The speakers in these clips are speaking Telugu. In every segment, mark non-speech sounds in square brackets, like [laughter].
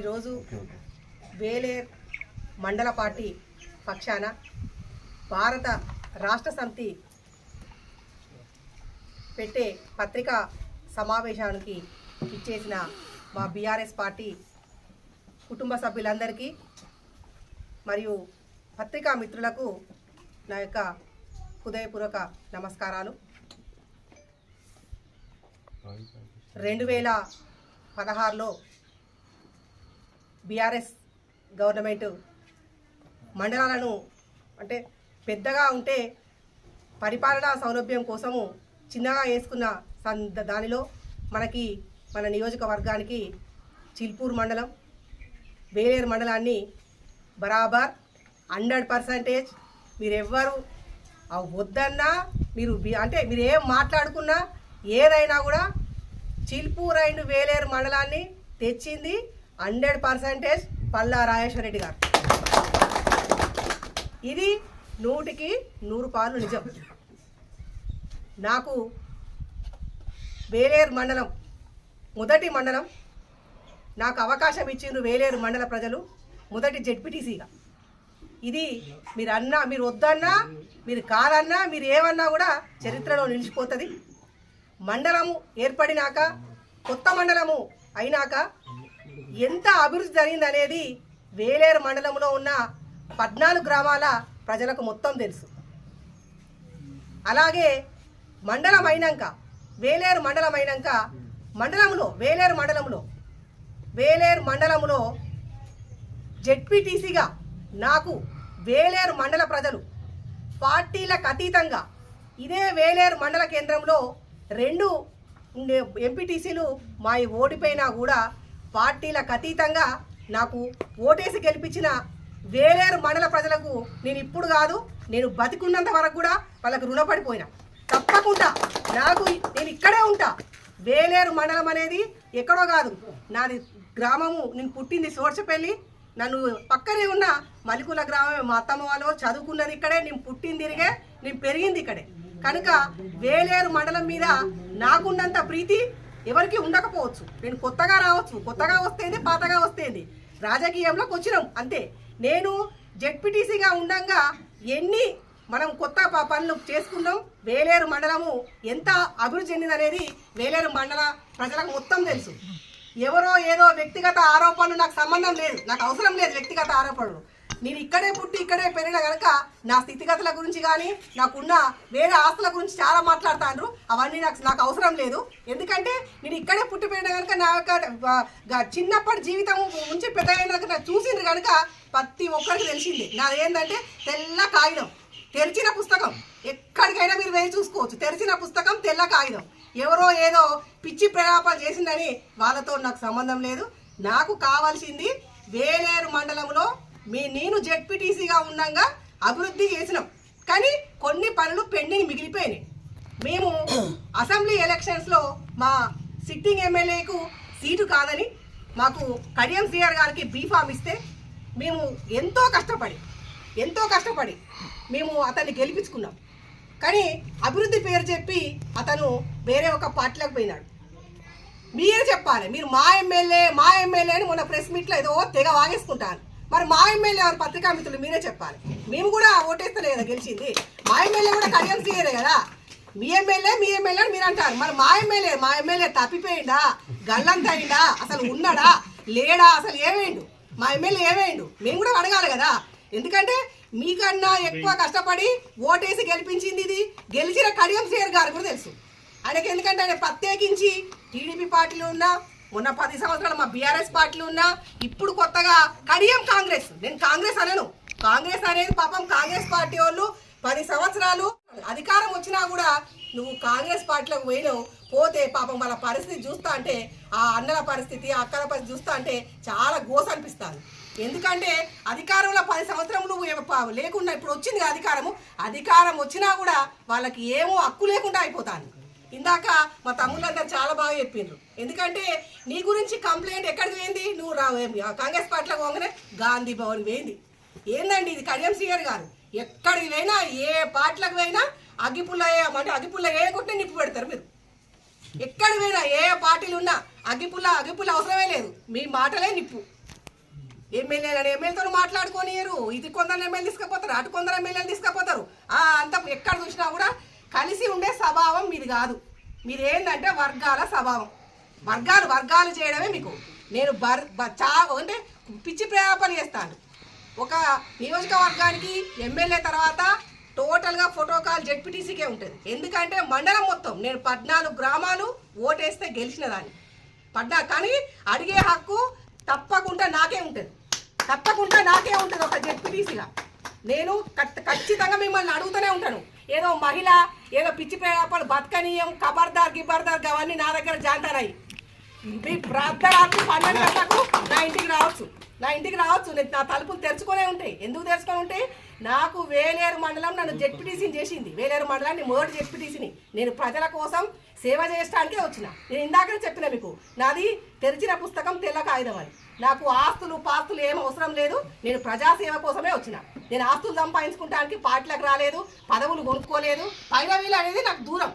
ఈరోజు వేలేర్ మండల పార్టీ పక్షాన భారత రాష్ట్ర సమితి పెట్టే పత్రికా సమావేశానికి ఇచ్చేసిన మా బీఆర్ఎస్ పార్టీ కుటుంబ సభ్యులందరికీ మరియు పత్రికా మిత్రులకు నా యొక్క హృదయపూర్వక నమస్కారాలు. రెండు వేల పదహారులో బీఆర్ఎస్ గవర్నమెంట్ మండలాలను అంటే పెద్దగా ఉంటే పరిపాలనా సౌలభ్యం కోసము చిన్నగా వేసుకున్న సంద దానిలో మనకి మన నియోజకవర్గానికి చిల్పూర్ మండలం వేలేరు మండలాన్ని బరాబర్ హండ్రెడ్ పర్సంటేజ్ మీరెవ్వరు వద్దన్నా మీరు అంటే మీరు ఏం మాట్లాడుకున్నా ఏదైనా కూడా చిల్పూర్ అండ్ వేలేరు మండలాన్ని తెచ్చింది హండ్రెడ్ పర్సంటేజ్ పల్లా రాజేశ్వర రెడ్డి గారు. ఇది నూటికి నూరు పాలు నిజం. నాకు వేలేరు మండలం మొదటి మండలం నాకు అవకాశం ఇచ్చిండ్రు వేలేరు మండల ప్రజలు మొదటి జెడ్పీటీసీగా. ఇది మీరు అన్నా మీరు వద్దన్నా మీరు కాదన్నా మీరు ఏమన్నా కూడా చరిత్రలో నిలిచిపోతుంది. మండలము ఏర్పడినాక కొత్త మండలము అయినాక ఎంత అభివృద్ధి జరిగింది అనేది వేలేరు మండలంలో ఉన్న పద్నాలుగు గ్రామాల ప్రజలకు మొత్తం తెలుసు. అలాగే మండలం అయినాక వేలేరు మండలం అయినాక మండలంలో వేలేరు మండలంలో వేలేరు మండలంలో జెడ్పీటీసీగా నాకు వేలేరు మండల ప్రజలు పార్టీలకు అతీతంగా ఇదే వేలేరు మండల కేంద్రంలో రెండు ఎంపీటీసీలు మా ఓడిపోయినా కూడా పార్టీలకు అతీతంగా నాకు ఓటేసి గెలిపించిన వేలేరు మండల ప్రజలకు నేను ఇప్పుడు కాదు నేను బతికున్నంత వరకు కూడా వాళ్ళకు రుణపడిపోయినా. తప్పకుండా నాకు నేను ఇక్కడే ఉంటా. వేలేరు మండలం అనేది ఎక్కడో కాదు. నాది గ్రామము నేను పుట్టింది సోర్చపల్లి నన్ను పక్కనే ఉన్న మలికుల గ్రామమే. మా అత్తమ్మ వాళ్ళు చదువుకున్నది ఇక్కడే నేను పుట్టింది తిరిగే నేను పెరిగింది ఇక్కడే. కనుక వేలేరు మండలం మీద నాకున్నంత ప్రీతి ఎవరికి ఉండకపోవచ్చు. నేను కొత్తగా రావచ్చు. కొత్తగా వస్తేంది పాతగా వస్తేంది రాజకీయంలోకి వచ్చినాం. అంతే. నేను జెడ్పీటీసీగా ఉండంగా ఎన్ని మనం కొత్త పనులు చేసుకున్నాం. వేలేరు మండలము ఎంత అభివృద్ధి చెందిందనేది వేలేరు మండల ప్రజలకు మొత్తం తెలుసు. ఎవరో ఏదో వ్యక్తిగత ఆరోపణలు నాకు సంబంధం లేదు. నాకు అవసరం లేదు వ్యక్తిగత ఆరోపణలు. నేను ఇక్కడే పుట్టి ఇక్కడే పెరిగిన కనుక నా స్థితిగతుల గురించి కానీ నాకున్న వేరే ఆస్తుల గురించి చాలా మాట్లాడుతాను అవన్నీ నాకు నాకు అవసరం లేదు. ఎందుకంటే నేను ఇక్కడే పుట్టి పెరిగిన కనుక నా యొక్క చిన్నప్పటి జీవితం నుంచి పెద్ద నాకు చూసింది కనుక ప్రతి ఒక్కరికి తెలిసింది. నాది ఏంటంటే తెల్ల కాగితం తెరిచిన పుస్తకం. ఎక్కడికైనా మీరు వెళ్ళి చూసుకోవచ్చు. తెరిచిన పుస్తకం తెల్ల కాగితం. ఎవరో ఏదో పిచ్చి ప్రలాపాలు చేసిందని వాళ్ళతో నాకు సంబంధం లేదు. నాకు కావాల్సింది వేలేరు మండలంలో మీ నేను జెడ్పీటీసీగా ఉండగా అభివృద్ధి చేసినాం. కానీ కొన్ని పనులు పెండింగ్ మిగిలిపోయినాయి. మేము [coughs] అసెంబ్లీ ఎలక్షన్స్లో మా సిట్టింగ్ ఎమ్మెల్యేకు సీటు కాదని మాకు కడియం సిఆర్ గారికి బీఫామ్ ఇస్తే మేము ఎంతో కష్టపడి ఎంతో కష్టపడి మేము అతన్ని గెలిపించుకున్నాం. కానీ అభివృద్ధి పేరు చెప్పి అతను వేరే ఒక పార్టీలోకి పోయినాడు. మీరే చెప్పాలి మీరు మా ఎమ్మెల్యే మా ఎమ్మెల్యే అని మొన్న ప్రెస్ మీట్లో ఏదో తెగ వాగేసుకుంటాను మరి మా ఎమ్మెల్యే ఎవరు పత్రికా మిత్రులు మీరే చెప్పాలి. మేము కూడా ఓటేస్తలే కదా గెలిచింది. మా ఎమ్మెల్యే కూడా కడియం సీయరే కదా? మీ ఎమ్మెల్యే మీ ఎమ్మెల్యే అని మీరు అంటారు. మరి మా ఎమ్మెల్యే మా ఎమ్మెల్యే తప్పిపోయిందా గల్లంత అసలు ఉన్నాడా? లేడా? అసలు ఏమైండు? మా ఎమ్మెల్యే ఏమైండు? మేము కూడా అడగాలి కదా. ఎందుకంటే మీకన్నా ఎక్కువ కష్టపడి ఓటేసి గెలిపించింది ఇది. గెలిచిన కడియం సేర్ గారు కూడా తెలుసు. ఆయనకి ఎందుకంటే ఆయన ప్రత్యేకించి టీడీపీ పార్టీలో ఉన్నా మొన్న పది సంవత్సరాలు మా బీఆర్ఎస్ పార్టీలు ఉన్నా ఇప్పుడు కొత్తగా కడియం కాంగ్రెస్. నేను కాంగ్రెస్ అనను. కాంగ్రెస్ అనేది పాపం కాంగ్రెస్ పార్టీ వాళ్ళు పది సంవత్సరాలు అధికారం వచ్చినా కూడా నువ్వు కాంగ్రెస్ పార్టీలోకి పోయినావు. పోతే పాపం వాళ్ళ పరిస్థితి చూస్తా అంటే ఆ అన్నల పరిస్థితి ఆ అక్కల పరిస్థితి చూస్తా అంటే చాలా గోస అనిపిస్తాను ఎందుకంటే అధికారంలో పది సంవత్సరం నువ్వు లేకుండా ఇప్పుడు వచ్చింది అధికారము. అధికారం వచ్చినా కూడా వాళ్ళకి ఏమో హక్కు లేకుండా అయిపోతాను ఇందాక మా తమ్ముళ్ళందరూ చాలా బాగా చెప్పిండ్రు. ఎందుకంటే నీ గురించి కంప్లైంట్ ఎక్కడికి పోయింది? నువ్వు రా కాంగ్రెస్ పార్టీలో పోగానే గాంధీ భవన్ పోయింది. ఏందండి ఇది? కడియం సీఆర్ గారు. ఎక్కడికి పోయినా ఏ పార్టీలకు పోయినా అగ్గిపుల్ల అంటే అగ్గిపుల్ల వేయకుంటే నిప్పు పెడతారు మీరు. ఎక్కడికి పోయినా ఏ పార్టీలు ఉన్నా అగ్గిపుల్ల అగ్గిపుల్ల అవసరమే లేదు. మీ మాటలే నిప్పు. ఎమ్మెల్యేలని ఎమ్మెల్యేతో మాట్లాడుకోనియరు ఇది కొందరు ఎమ్మెల్యే తీసుకుపోతారు అటు కొందరు ఎమ్మెల్యేలు తీసుకుపోతారు. అంత ఎక్కడ చూసినా కూడా కలిసి ఉండే స్వభావం మీది కాదు. మీరు ఏంటంటే వర్గాల స్వభావం. వర్గాలు వర్గాలు చేయడమే మీకు. నేను బర్ బ- చా అంటే పిచ్చి ప్రయాపాలు చేస్తాను. ఒక నియోజకవర్గానికి ఎమ్మెల్యే తర్వాత టోటల్గా ఫోటో కాల్ జెడ్పీటీసీకే ఉంటుంది. ఎందుకంటే మండలం మొత్తం నేను పద్నాలుగు గ్రామాలు ఓటేస్తే గెలిచిన దాన్ని. పడ్డా కానీ అడిగే హక్కు తప్పకుండా నాకే ఉంటుంది. తప్పకుండా నాకే ఉంటుంది ఒక జెడ్పీటీసీగా. నేను ఖచ్చితంగా మిమ్మల్ని అడుగుతూనే ఉంటాను. ఏదో మహిళ ఏదో పిచ్చి ప్రయాపాలు బతకనీయం కబర్దార్ గిబర్దార్ అవన్నీ నా దగ్గర జాంతారాయి మీ ప్రార్థరాత్రి పన్నెండు గంటలకు నా ఇంటికి రావచ్చు. నా ఇంటికి రావచ్చు. నేను నా తలుపులు తెరుచుకునే ఉంటాయి ఎందుకు తెరుచుకొని ఉంటాయి నాకు వేలేరు మండలం నన్ను జెడ్పీటీసీని చేసింది. వేలేరు మండలాన్ని మొదటి జెడ్పీటీసీని నేను ప్రజల కోసం సేవ చేయడానికే వచ్చిన. నేను ఇందాకనే చెప్పిన మీకు. నాది తెరిచిన పుస్తకం తెల్ల కాగితం అని నాకు ఆస్తులు పాస్తులు ఏం అవసరం లేదు. నేను ప్రజాసేవ కోసమే వచ్చిన. నేను ఆస్తులు సంపాదించుకుంటానికి పార్టీలకు రాలేదు పదవులు కొనుక్కోలేదు. పైరవీలు అనేది నాకు దూరం.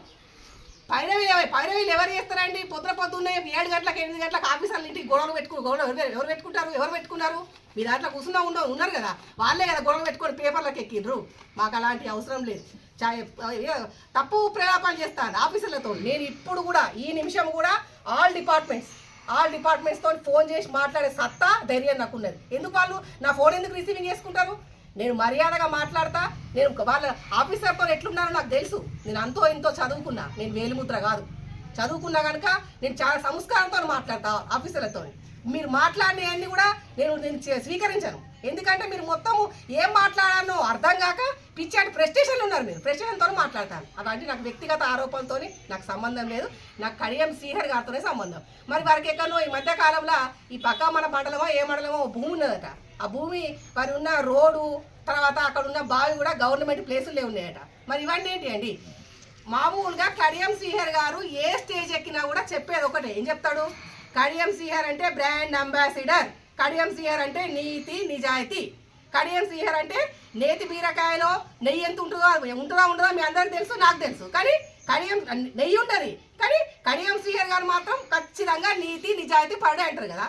పైరవీలు ఎవ- పైరవీలు ఎవరు చేస్తారండి? పొద్దున పొద్దున్నే ఏడు గంటలకు ఎనిమిది గంటలకు ఆఫీసర్లు ఇంటికి గొడవలు పెట్టుకుని గొడవలు ఎవరు ఎవరు పెట్టుకుంటారు? ఎవరు పెట్టుకున్నారు? మీ దాంట్లో కూర్చున్నా ఉండవు ఉన్నారు కదా. వాళ్ళే కదా గొడవలు పెట్టుకొని పేపర్లకు ఎక్కిండ్రు. మాకు అలాంటి అవసరం లేదు. చా తప్పు ప్రలాపాలు చేస్తాను ఆఫీసర్లతో. నేను ఇప్పుడు కూడా ఈ నిమిషం కూడా ఆల్ డిపార్ట్మెంట్స్ ఆల్ డిపార్ట్మెంట్స్తో ఫోన్ చేసి మాట్లాడే సత్తా ధైర్యం నాకున్నది. ఎందుకు వాళ్ళు? నా ఫోన్ ఎందుకు రిసీవింగ్ చేసుకుంటారు? నేను మర్యాదగా మాట్లాడతా? నేను వాళ్ళ ఆఫీసర్తో ఎట్లున్నారో నాకు తెలుసు. నేను అంతో ఇంతో చదువుకున్నా. నేను వేలిముద్ర కాదు. చదువుకున్నా కనుక నేను చాలా సంస్కారంతో మాట్లాడతా ఆఫీసర్లతో మీరు మాట్లాడినవన్నీ కూడా నేను నేను చే- స్వీకరించాను. ఎందుకంటే మీరు మొత్తం ఏం మాట్లాడాలో అర్థం కాక పిచ్చాటి ప్రెస్టేషన్లు ఉన్నారు మీరు. ప్రెస్టేషన్తో మాట్లాడతాను. అలాంటి నాకు వ్యక్తిగత ఆరోపణతో నాకు సంబంధం లేదు. నాకు కడియం శ్రీహర్ గారితోనే సంబంధం. మరి వారికి ఎక్కడో ఈ మధ్య కాలంలో ఈ పక్క మన మండలమో ఏ మండలమో భూమి ఉన్నదట. ఆ భూమి వారి ఉన్న రోడ్డు తర్వాత అక్కడ ఉన్న బావి కూడా గవర్నమెంట్ ప్లేసులే ఉన్నాయట. మరి ఇవన్నీ ఏంటి అండి? మామూలుగా కడియం శ్రీహర్ గారు ఏ స్టేజ్ ఎక్కినా కూడా చెప్పేది ఒకటే. ఏం చెప్తాడు? కడియం శ్రీహర్ అంటే బ్రాండ్ అంబాసిడర్. కడియం సిహర్ అంటే నీతి నిజాయితీ. కడియం సిహర్ అంటే నేతి బీరకాయలో నెయ్యి ఎంత ఉంటుందో ఉంటుందా ఉంటుందా మీ అందరికి తెలుసు నాకు తెలుసు. కానీ కడియం నెయ్యి ఉంటుంది కానీ కడియం సిహర్ గారు మాత్రం ఖచ్చితంగా నీతి నిజాయితీ పడే అంటారు కదా.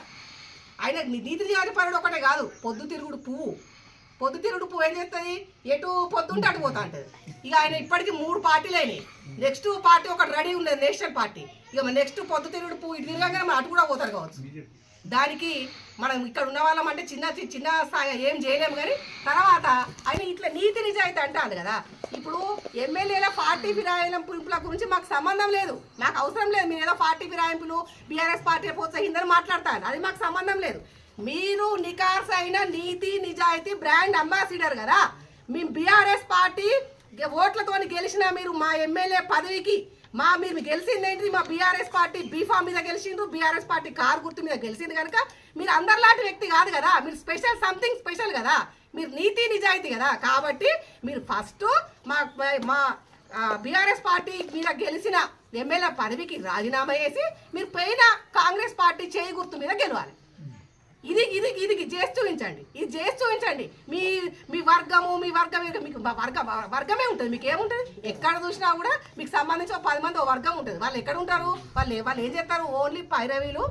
ఆయన నీతి నిజాయితీ పరుడు ఒకటే కాదు పొద్దు తిరుగుడు పువ్వు. పొద్దు తిరుగుడు పువ్వు ఏం చేస్తుంది? ఎటు పొద్దుంటే అటు పోతా ఉంటుంది ఇక ఆయన ఇప్పటికీ మూడు పార్టీలు అయినాయి. నెక్స్ట్ పార్టీ ఒకటి రెడీ ఉండేది నేషనల్ పార్టీ. ఇక నెక్స్ట్ పొద్దు తిరుగుడు పువ్వు ఇటు తిరగగానే మనం అటు కూడా పోతారు కావచ్చు. దానికి మనం ఇక్కడ ఉన్న వాళ్ళం అంటే చిన్న చిన్న స్థాయి ఏం చేయలేము కానీ తర్వాత ఆయన ఇట్లా నీతి నిజాయితీ అంటాడు కదా. ఇప్పుడు ఎమ్మెల్యేల పార్టీ ఫిరాయింపుల గురించి మాకు సంబంధం లేదు. మాకు అవసరం లేదు. మీరు ఏదో పార్టీ ఫిరాయింపులు బీఆర్ఎస్ పార్టీ ప్రోత్సహిందని మాట్లాడతారు. అది మాకు సంబంధం లేదు. మీరు నికార్స్ అయిన నీతి నిజాయితీ బ్రాండ్ అంబాసిడర్ కదా. మీ బీఆర్ఎస్ పార్టీ ఓట్లతో గెలిచిన మీరు మా ఎమ్మెల్యే పదవికి మా మీరు గెలిచింది ఏంటి మా బీఆర్ఎస్ పార్టీ బీఫామ్ మీద గెలిచిండ్రు. బీఆర్ఎస్ పార్టీ కారు గుర్తు మీద గెలిచింది కనుక మీరు అందరిలాంటి వ్యక్తి కాదు కదా. మీరు స్పెషల్ సంథింగ్ స్పెషల్ కదా. మీరు నీతి నిజాయితీ కదా. కాబట్టి మీరు ఫస్ట్ మా మా బీఆర్ఎస్ పార్టీ మీద గెలిచిన ఎమ్మెల్యే పదవికి రాజీనామా చేసి మీరు పోయిన కాంగ్రెస్ పార్టీ చేయి గుర్తు మీద గెలవాలి. ఇది ఇది ఇది చేసి చూపించండి. ఇది చేసి చూపించండి. మీ మీ వర్గము మీ వర్గం మీకు వర్గ వర్గమే ఉంటుంది. మీకు ఏముంటుంది? ఎక్కడ చూసినా కూడా మీకు సంబంధించి ఒక పది మంది ఓ వర్గం ఉంటుంది. వాళ్ళు ఎక్కడ ఉంటారు? వాళ్ళు వాళ్ళు ఏం చేస్తారు? ఓన్లీ పైరవీలు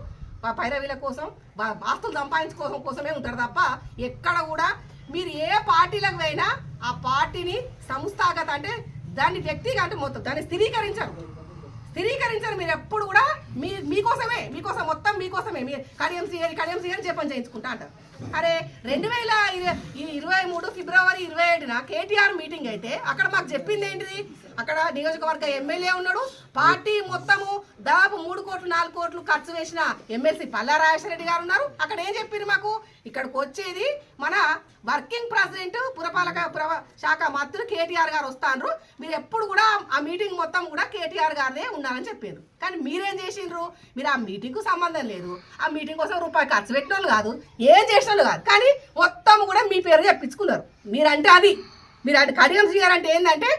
పైరవీల కోసం వా- ఆస్తులు కోసమే ఉంటారు తప్ప ఎక్కడ కూడా మీరు ఏ పార్టీలకు పోయినా ఆ పార్టీని సంస్థాగత అంటే దాన్ని వ్యక్తిగా అంటే మొత్తం దాన్ని స్థిరీకరించరు. స్థిరీకరించరు. మీరు ఎప్పుడు కూడా మీ మీకోసమే మీకోసం మొత్తం మీకోసమే. మీ కడియం సీఎల్ కడియం సీఎల్ చెప్పని చేయించుకుంటా అంటారు. అరే రెండు వేల ఈ ఇరవై మూడు ఫిబ్రవరి ఇరవై ఏడున కేటీఆర్ మీటింగ్ అయితే అక్కడ మాకు చెప్పింది ఏంటిది? అక్కడ నియోజకవర్గ ఎమ్మెల్యే ఉన్నాడు. పార్టీ మొత్తము దాదాపు మూడు కోట్లు నాలుగు కోట్లు ఖర్చు వేసిన ఎమ్మెల్సీ పల్లా గారు ఉన్నారు. అక్కడ ఏం చెప్పింది మాకు? ఇక్కడికి వచ్చేది మన వర్కింగ్ ప్రెసిడెంట్ పురపాలక శాఖ మంత్రులు కేటీఆర్ గారు వస్తాండ్రు. మీరు ఎప్పుడు కూడా ఆ మీటింగ్ మొత్తం కూడా కేటీఆర్ గారినే ఉన్నారని చెప్పారు కానీ మీరేం చేసి చేసిండ్రు? మీరు ఆ మీటింగ్కు సంబంధం లేదు. ఆ మీటింగ్ కోసం రూపాయి ఖర్చు పెట్టిన వాళ్ళు కాదు ఏం చేసిన వాళ్ళు కాదు. కానీ మొత్తం కూడా మీ పేరు చెప్పించుకున్నారు. మీరంటే అది. మీరు అంటే కడియం చేయాలంటే ఏంటంటే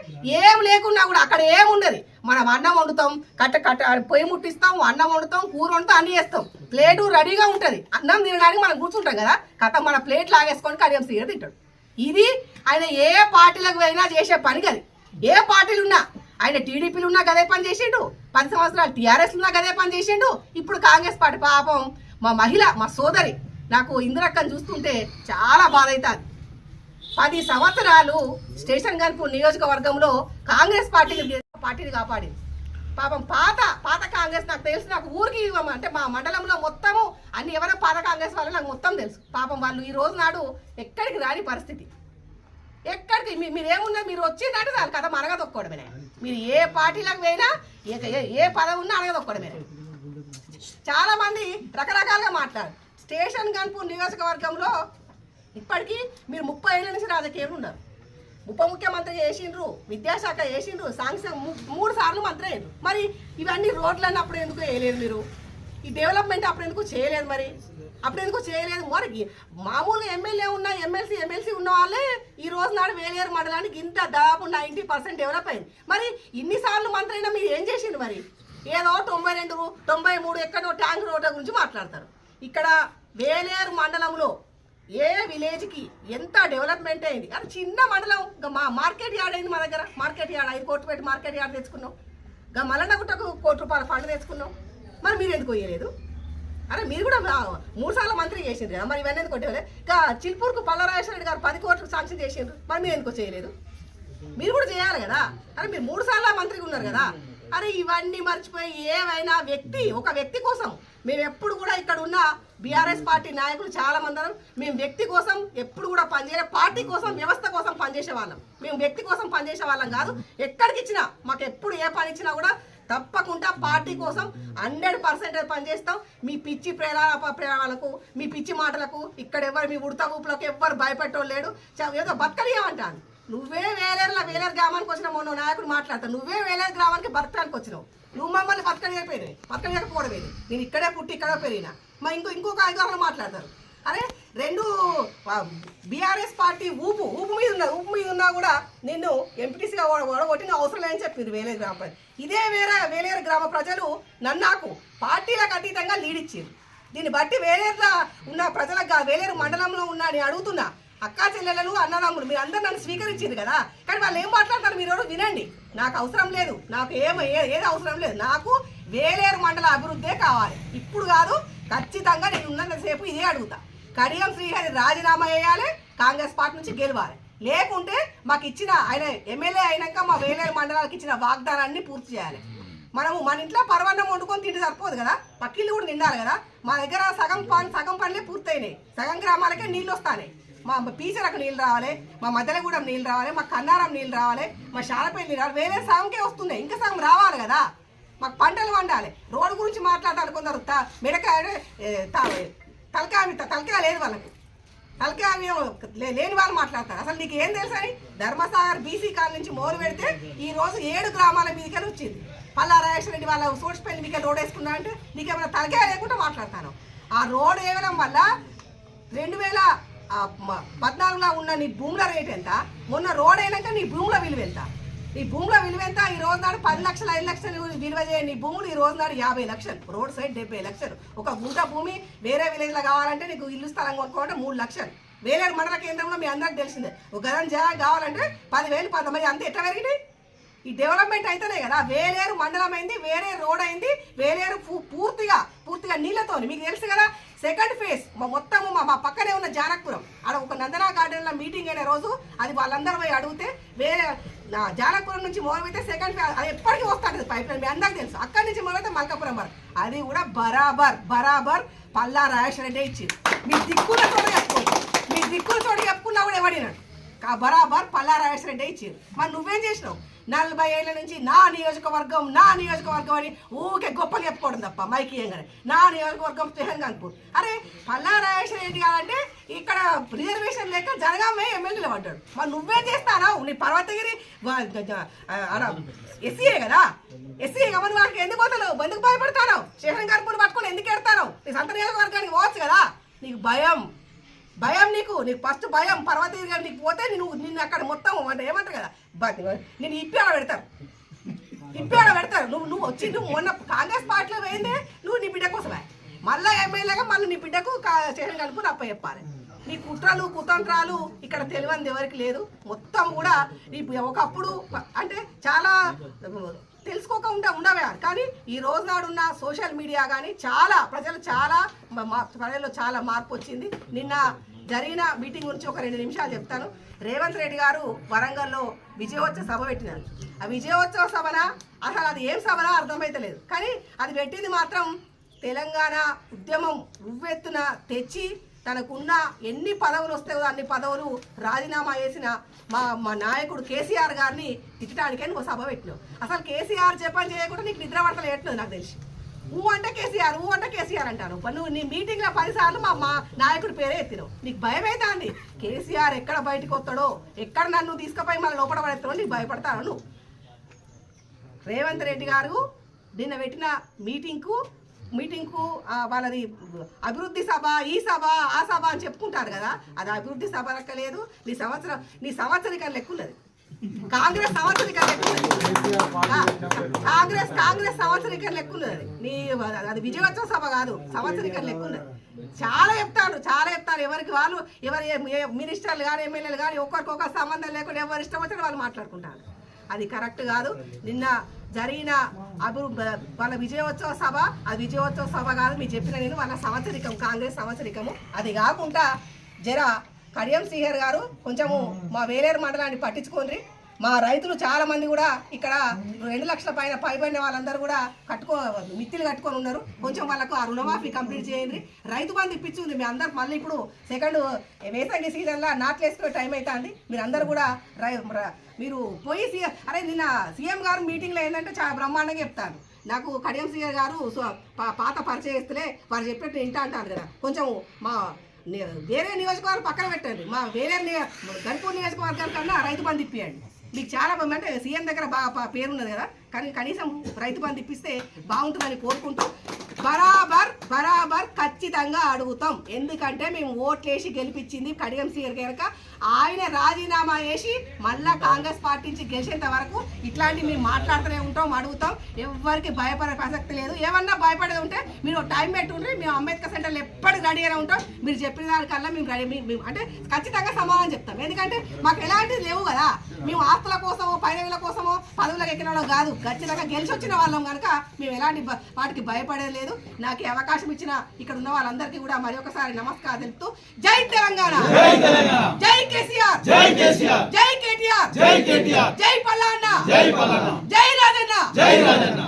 ఏం లేకున్నా కూడా అక్కడ ఏం ఉండదు. మనం అన్నం వండుతాం కట్ట కట్ట పొయ్యి ముట్టిస్తాం అన్నం వండుతాం కూర వండుతాం అన్ని చేస్తాం. ప్లేటు రెడీగా ఉంటుంది. అన్నం తినడానికి మనం కూర్చుంటాం కదా కథ మన ప్లేట్ లాగేసుకొని కడియం శ్రీ తింటాడు. ఇది ఆయన ఏ పార్టీలకు పోయినా చేసే పని కది ఏ పార్టీలు ఉన్నా ఆయన టీడీపీలు ఉన్నా గదే పని చేసిండు. పది సంవత్సరాలు టీఆర్ఎస్ ఉన్నా గదే పని చేసిండు. ఇప్పుడు కాంగ్రెస్ పార్టీ పాపం మా మహిళ మా సోదరి నాకు ఇందిరక్కను చూస్తుంటే చాలా బాధ అవుతుంది పది సంవత్సరాలు స్టేషన్ గన్పూర్ నియోజకవర్గంలో కాంగ్రెస్ పార్టీని పార్టీని కాపాడింది. పాపం పాత పాత కాంగ్రెస్ నాకు తెలుసు. నాకు ఊరికి అంటే మా మండలంలో మొత్తము అన్ని ఎవరో పాత కాంగ్రెస్ వాళ్ళు నాకు మొత్తం తెలుసు. పాపం వాళ్ళు ఈ రోజు నాడు ఎక్కడికి రాని పరిస్థితి. ఎక్కడికి? మీరు ఏమున్నా మీరు వచ్చిందంటే చాలు కథ అనగదొక్కోవడమే మీరు ఏ పార్టీలకు పోయినా ఏ- ఏ- పదవి ఉన్నా అడగదొక్కడమే చాలా మంది రకరకాలుగా మాట్లాడారు. స్టేషన్ గన్పూర్ నియోజకవర్గంలో ఇప్పటికీ మీరు ముప్పై ఏళ్ళ నుంచి రాజకీయాలు ఉన్నారు. ఉప ముఖ్యమంత్రి చేసిండ్రు విద్యాశాఖ చేసిండ్రు సాంక్షన్ ము- మూడు సార్లు మంత్రి అయ్యారు మరి ఇవన్నీ రోడ్లన్నీ అప్పుడు ఎందుకు వేయలేదు మీరు? ఈ డెవలప్మెంట్ అప్పుడు ఎందుకు చేయలేదు మరి? అప్పుడు ఎందుకు చేయలేదు. మరి మామూలుగా ఎమ్మెల్యే ఉన్న ఎమ్మెల్సీ ఎమ్మెల్సీ ఉన్న వాళ్ళే ఈ రోజు నాడు వేలేరు మండలానికి ఇంత దాదాపు నైంటీ పర్సెంట్ డెవలప్ అయింది. మరి ఇన్నిసార్లు మంత్రి అయినా మీరు ఏం చేసిండు మరి? ఏదో తొంభై రెండు తొంభై మూడు ఎక్కడో ట్యాంక్ రోడ్ల గురించి మాట్లాడతారు. ఇక్కడ వేలేరు మండలంలో ఏ విలేజ్కి ఎంత డెవలప్మెంట్ అయింది? అది చిన్న మండలం మా మార్కెట్ యార్డ్ అయింది మా దగ్గర. మార్కెట్ యార్డ్ ఐదు కోట్లు పెట్టి మార్కెట్ యార్డ్ తెచ్చుకున్నాం. ఇంకా మల్లన్నగుట్టకు కోటి రూపాయల ఫండ్ తెచ్చుకున్నాం. మరి మీరు ఎందుకు వేయలేదు అరే మీరు కూడా మూడు సార్లు మంత్రి చేసిండ్రు కదా మరి ఇవన్నీ ఎందుకు కొట్టేవారు ఇంకా చిల్పూర్కు పల్లరాజేశ్వర రెడ్డి గారు పది కోట్లకు శాంక్షన్ చేసిండ్రు మరి మీరు ఎందుకు చేయలేదు? మీరు కూడా చేయాలి కదా? అరే మీరు మూడు సార్లు మంత్రిగా ఉన్నారు కదా? అరే ఇవన్నీ మర్చిపోయి ఏవైనా వ్యక్తి ఒక వ్యక్తి కోసం మేము ఎప్పుడు కూడా ఇక్కడ ఉన్న బీఆర్ఎస్ పార్టీ నాయకులు చాలా మంది మేము వ్యక్తి కోసం ఎప్పుడు కూడా పనిచేయ పార్టీ కోసం వ్యవస్థ కోసం పనిచేసే వాళ్ళం. మేము వ్యక్తి కోసం పనిచేసే వాళ్ళం కాదు. ఎక్కడికి ఇచ్చినా మాకు ఎప్పుడు ఏ పని ఇచ్చినా కూడా తప్పకుండా పార్టీ కోసం హండ్రెడ్ పర్సెంట్ పనిచేస్తాం. మీ పిచ్చి ప్రేరాల ప్రేరాలకు మీ పిచ్చి మాటలకు ఇక్కడ ఎవరు మీ ఉడత ఊపులకు ఎవ్వరు భయపెట్టలేడు లేడు. ఏదో బతకలియమంటాను నువ్వే వేలేరులా వేలేరు గ్రామానికి వచ్చిన మొన్న నాయకుడు మాట్లాడతాను నువ్వే వేలేరు గ్రామానికి బతకడానికి వచ్చినావు. నువ్వు మమ్మల్ని బతకలేకపోయినాయి బతకలేకపోవడమేది నేను ఇక్కడే పుట్టి ఇక్కడే పెరిగినా. మా ఇంకో ఇంకొక ఐదు మాట్లాడతారు. అరే రెండు బీఆర్ఎస్ పార్టీ ఊపు ఊపు మీద ఉన్న ఊపు మీద ఉన్నా కూడా నిన్ను ఎంపీటీసీగా ఓటిన అవసరం లేదని చెప్పింది వేలేరు గ్రామ ఇదే వేరే వేలేరు గ్రామ ప్రజలు నన్నాకు పార్టీలకు అతీతంగా లీడ్ ఇచ్చారు దీన్ని బట్టి వేలేరులో ఉన్న ప్రజలకు వేలేరు మండలంలో ఉన్న అని అడుగుతున్నా అక్కా చెల్లెలను అన్నదమ్ములు మీరు అందరు నన్ను స్వీకరించింది కదా. కానీ వాళ్ళు ఏం మాట్లాడతారు మీరు వినండి. నాకు అవసరం లేదు. నాకు ఏం ఏది అవసరం లేదు. నాకు వేలేరు మండల అభివృద్ధే కావాలి. ఇప్పుడు కాదు ఖచ్చితంగా నేను ఉన్నంతసేపు ఇదే అడుగుతా. కడియం శ్రీహరి రాజీనామా చేయాలి కాంగ్రెస్ పార్టీ నుంచి గెలవాలి. లేకుంటే మాకు ఇచ్చిన ఆయన ఎమ్మెల్యే అయినాక మా వేలేరు మండలాలకు ఇచ్చిన వాగ్దానాన్ని పూర్తి చేయాలి. మనము మన ఇంట్లో పరవన్నం వండుకొని తింటే సరిపోదు కదా? పక్కిళ్ళు కూడా నిండాలి కదా? మా దగ్గర సగం పని సగం పనులే పూర్తయినాయి. సగం గ్రామాలకే నీళ్ళు వస్తాయి మా పీచరకు నీళ్ళు రావాలి మా మధ్యలగూడెం నీళ్ళు రావాలి మా కన్నారం నీళ్ళు రావాలి మా శాలపల్లి నీళ్ళు రావాలి. వేరే సగంకే వస్తున్నాయి. ఇంకా సగం రావాలి కదా? మాకు పంటలు వండాలి రోడ్డు గురించి మాట్లాడాలి కొందరు త- మిడకాయ ఏ, తలకా లేదు వాళ్ళకి. తలకాయ లే- లేని వాళ్ళు మాట్లాడతారు. అసలు నీకు ఏం తెలుసని అని ధర్మసాగర్ బీసీ కాల్ నుంచి మోరు పెడితే ఈ రోజు ఏడు గ్రామాల మీదకి వచ్చింది. పల్లా రాజేశ్వర రెడ్డి వాళ్ళ సోడ్చిపల్లి మీకే రోడ్ వేసుకున్నా అంటే నీకేమైనా తలకాయ లేకుండా మాట్లాడతాను. ఆ రోడ్ వేయడం వల్ల రెండు వేల పద్నాలుగులో ఉన్న నీ భూముల రేట్ ఎంత? మొన్న రోడ్ అయినాక నీ భూముల విలువ ఎంత? ఈ భూముల విలువ ఎంత? ఈ రోజు నాడు పది లక్షలు ఐదు లక్షలు విలువ చేయండి. భూములు ఈ రోజు నాడు యాభై లక్షలు. రోడ్ సైడ్ డెబ్బై లక్షలు. ఒక గుంట భూమి వేరే విలేజ్లో కావాలంటే నీకు ఇల్లు స్థలం కొనుక్కోవాలంటే మూడు లక్షలు. వేలేరు మండల కేంద్రంలో మీ అందరికి తెలిసిందే. ఒక గదం జాగా కావాలంటే పదివేలు పంతొమ్మిది అంత. ఎట్లా పెరిగినాయి? ఈ డెవలప్మెంట్ అయితేనే కదా. వేలేరు మండలం అయింది వేరే రోడ్ అయింది వేలేరు పూ- పూర్తిగా పూర్తిగా నీళ్ళతో మీకు తెలుసు కదా సెకండ్ ఫేజ్ మా మొత్తము మా మా పక్కనే ఉన్న జానక్పురం. ఆడ ఒక నందనా గార్డెన్లో మీటింగ్ అయిన రోజు అది వాళ్ళందరూ పోయి అడిగితే వేరే జానక్పురం నుంచి మొదలైతే సెకండ్ అది ఎప్పటికీ వస్తుంది పైప్ లైన్ మీ అందరికి తెలుసు. అక్కడి నుంచి మొదలైతే మల్కాపురం వరకు. అది కూడా బరాబర్ బరాబర్ పల్లా రాజేశ్వర రెడ్డి ఇచ్చింది. మీ దిక్కుల చోట చెప్పుకోవచ్చు మీ దిక్కుల చోట చెప్పుకున్నా కూడా ఎవడినాడు బరాబర్ పల్లా రాజేశ్వర రెడ్డి ఇచ్చింది. మరి నువ్వేం చేసినావు? నలభై ఏళ్ళ నుంచి నా నియోజకవర్గం నా నియోజకవర్గం అని ఊకే గొప్పలు చెప్పుకోవడం తప్ప మైకి ఇయ్యంగానే. నా నియోజకవర్గం స్టేషన్ కాన్పూర్ అరే పల్లా రాజేశ్వర రెడ్డి గారంటే ఇక్కడ రిజర్వేషన్ లేక జనగామే ఎమ్మెల్యేలు పడ్డాడు. మరి నువ్వేం చేస్తానా నీ పర్వతగిరి ఎస్సీఏ కదా? ఎస్సీ ఎవరి వాళ్ళకి ఎందుకు పోతావు? ఎందుకు భయపడతావు? స్టేషన్ కాన్పూర్ పట్టుకొని ఎందుకు ఎడతాను నీ సొంత నియోజకవర్గానికి పోవచ్చు కదా? నీకు భయం. భయం నీకు. నీకు ఫస్ట్ భయం పర్వతగిరి గారు నీకు పోతే నువ్వు నిన్ను అక్కడ మొత్తం అంటే ఏమంటారు కదా? నేను ఇప్పి ఆడ పెడతారు. ఇప్పి ఆడ పెడతారు. నువ్వు నువ్వు వచ్చి నువ్వు మొన్న కాంగ్రెస్ పార్టీలో పోయిందే నువ్వు నీ బిడ్డ కోసమే. మళ్ళా ఎమ్మెల్యేగా మళ్ళీ నీ బిడ్డకు కా- చేయడం కలుపు అప్ప చెప్పాలి నీ కుట్రలు కుతంత్రాలు ఇక్కడ తెలియనిది ఎవరికి లేదు. మొత్తం కూడా ఈ ఒకప్పుడు అంటే చాలా తెలుసుకోకుండా ఉండేవారు కానీ ఈ రోజు నాడున్న సోషల్ మీడియా కానీ చాలా ప్రజలు చాలా మా- ప్రజల్లో చాలా మార్పు వచ్చింది. నిన్న జరిగిన మీటింగ్ గురించి ఒక రెండు నిమిషాలు చెప్తాను. రేవంత్ రెడ్డి గారు వరంగల్లో విజయోత్సవ సభ పెట్టినారు. ఆ విజయోత్సవ సభన అసలు అది ఏం సభనా అర్థమైతలేదు కానీ అది పెట్టింది మాత్రం తెలంగాణ ఉద్యమం ఉవ్వెత్తున తెచ్చి తనకున్న ఎన్ని పదవులు వస్తాయో అన్ని పదవులు రాజీనామా చేసిన మా మా నాయకుడు కేసీఆర్ గారిని తిట్టడానికే నువ్వు సభ పెట్టినావు అసలు కేసీఆర్ చెప్పని చేయకుండా నీకు నిద్ర పడతలు ఎట్లేదు నాకు తెలిసి? ఊ అంటే కేసీఆర్ ఊ అంటే కేసీఆర్ అంటారు. నువ్వు నీ మీటింగ్లో పదిసార్లు మా మా నాయకుడు పేరే ఎత్తినావు. నీకు భయం అవుతుంది కేసీఆర్ ఎక్కడ బయటకు వస్తాడో ఎక్కడ నన్ను తీసుకుపోయి మళ్ళీ లోపల పడేస్తాడో నీకు భయపడతాను నువ్వు. రేవంత్ రెడ్డి గారు నిన్న పెట్టిన మీటింగ్కు మీటింగ్కు వాళ్ళది అభివృద్ధి సభ ఈ సభ ఆ సభ అని చెప్పుకుంటారు కదా అది అభివృద్ధి సభ లెక్కలేదు. నీ సంవత్సరం నీ సంవత్సరిక లెక్కున్నది. కాంగ్రెస్ సంవత్సరిక లెక్కున్నది. కాంగ్రెస్ కాంగ్రెస్ సంవత్సరిక లెక్కున్నది. నీ అది విజయోత్సవ సభ కాదు సంవత్సరిక లెక్కున్నది. చాలా చెప్తాను చాలా చెప్తాను ఎవరికి వాళ్ళు ఎవరి ఏ- మినిస్టర్లు కానీ ఎమ్మెల్యేలు కానీ ఒక్కరికొకరు సంబంధం లేకుండా ఎవరు ఇష్టం వచ్చిన వాళ్ళు మాట్లాడుకుంటారు. అది కరెక్ట్ కాదు. నిన్న జరిగిన అభి వాళ్ళ విజయోత్సవ సభ అది విజయోత్సవ సభ కాదు మీరు చెప్పిన నేను వాళ్ళ సంవత్సరికం కాంగ్రెస్ సంవత్సరికము. అది కాకుండా జర కడియం శ్రీహర్ గారు కొంచెము మా వేలేరు మండలాన్ని పట్టించుకోండి మా రైతులు చాలా మంది కూడా ఇక్కడ రెండు లక్షల పైన పైబడిన వాళ్ళందరూ కూడా కట్టుకో మిత్తిలు కట్టుకొని ఉన్నారు. కొంచెం వాళ్ళకు ఆ రుణమాఫీ కంప్లీట్ చేయండి. రైతు బంధు ఇప్పించింది. మీ అందరు మళ్ళీ ఇప్పుడు సెకండ్ వేసంగి సీజన్లో నాట్లు వేసుకునే టైం అవుతుంది మీరు అందరు కూడా రై మీరు పోయి సీఎం అరే నిన్న సీఎం గారు మీటింగ్లో ఏంటంటే చాలా బ్రహ్మాండంగా చెప్తారు. నాకు కడియం సీఎం గారు పాత పరిచయస్తులే వారు చెప్పినట్టు వింటా అంటారు కదా. కొంచెం మా వేరే నియోజకవర్గం పక్కన పెట్టండి. మా వేరే నియ- గన్పూర్ నియోజకవర్గాల కన్నా రైతు బంధు ఇప్పియండి. మీకు చాలా మంది అంటే సీఎం దగ్గర బాగా పా- పేరున్నది కదా? కానీ కనీసం రైతు బంధు ఇప్పిస్తే బాగుంటుందని కోరుకుంటూ బరాబర్ బరాబర్ ఖచ్చితంగా అడుగుతాం. ఎందుకంటే మేము ఓట్లేసి గెలిపించింది కడియం సీఆర్ కనుక ఆయన రాజీనామా చేసి మళ్ళా కాంగ్రెస్ పార్టీ నుంచి గెలిచేంత వరకు ఇట్లాంటి మేము మాట్లాడుతూనే ఉంటాం అడుగుతాం. ఎవరికి భయపడే ప్రసక్తి లేదు. ఏమన్నా భయపడేది ఉంటే మీరు టైం పెట్టుండ్రి మేము అంబేద్కర్ సెంటర్లో ఎప్పటికి రెడీగానే ఉంటాం. మీరు చెప్పిన దానికల్లా మేము రెడీ మేము అంటే ఖచ్చితంగా సమాధానం చెప్తాం. ఎందుకంటే మాకు ఎలాంటివి లేవు కదా. మేము ఆస్తుల కోసమో పైరవుల కోసమో పదవులకు ఎక్కిన కాదు. ఖచ్చితంగా గెలిచి వచ్చిన వాళ్ళం కనుక మేము ఎలాంటి వాటికి భయపడేది లేదు నాకు అవకాశం ఇచ్చిన ఇక్కడ ఉన్న వాళ్ళందరికీ కూడా మరి ఒకసారి నమస్కారం తెలుపుతూ జై తెలంగాణ. జై కేసీఆర్. జై కేసీఆర్. జై కేటీఆర్. జై పల్లన్న జై రాజన్న. జై రాజన్న.